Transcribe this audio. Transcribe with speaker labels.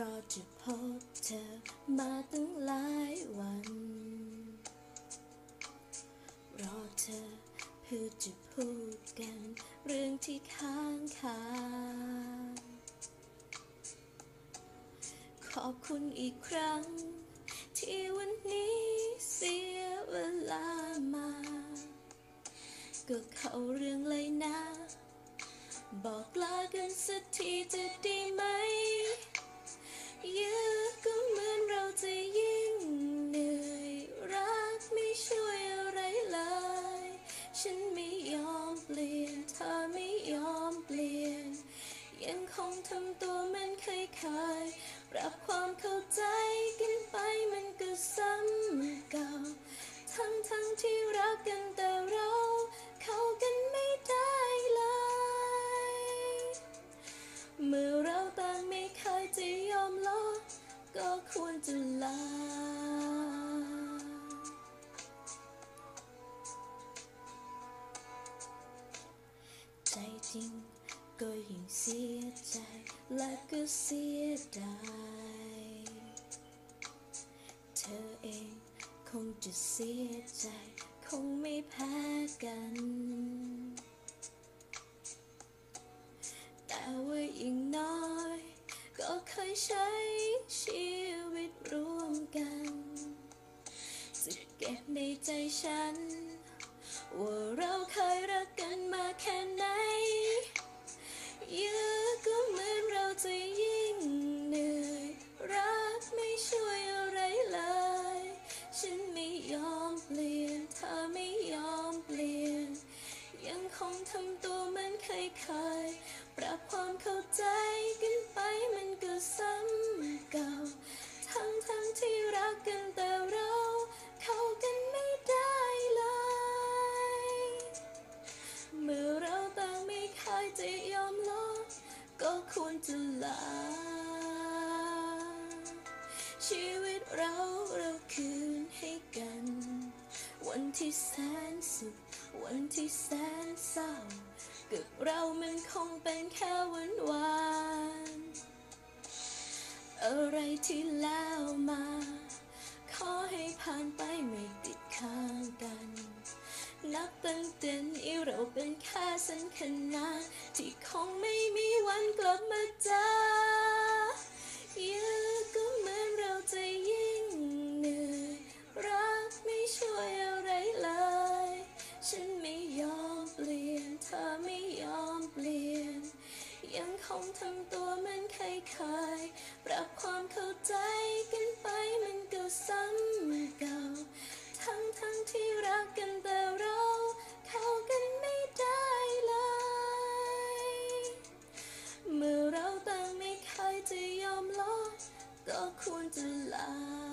Speaker 1: รอจะพบเธอมาตั้งหลายวัน รอเธอเพื่อจะพูดกัน เรื่องที่ค้างคาขอบคุณอีกครั้ง ที่วันนี้เสียเวลามา ก็เข้าเรื่องเลยนะ บอกลากันสักทีจะดี เยอะก็เหมือนเราจะยิ่งเหนื่อยรักไม่ช่วยอะไรเลย ฉันไม่ยอมเปลี่ยนเธอไม่ยอมเปลี่ยน ยังคงทำตัวเหมันเคยเคยๆปรับความเข้าใจกันไปมันก็ซ้ำเก่า ใจจริง ก็ยิ่งเสียใจและก็เสียดายเธอเองคงจะเสียใจ คงไม่แพ้กัน แต่ว่าอย่างน้อย ก็เคยใช้ชีวิตร่วมกันจะเก็บในใจฉัน ว่าเราเคยรักกันมาแค่ไหน ลาชีวิตเราเราคืนให้กัน วันที่แสนสุข วันที่แสนเศร้ากับเรามันคงเป็นแค่วันวานอะไรที่แล้วมา ขอให้ผ่านไปไม่ติดค้างกัน นับตั้งแต่นี้เราเป็นแค่สันขนาที่คงไม่มีวันกลับมาเจอเยอะก็เหมือนเราจะยิ่งเหนื่อยรักไม่ช่วยอะไรเลย ฉันไม่ยอมเปลี่ยนเธอไม่ยอมเปลี่ยน ยังคงทำตัวเหมือนเคยเคยๆปรับความเข้าใจ 我的จ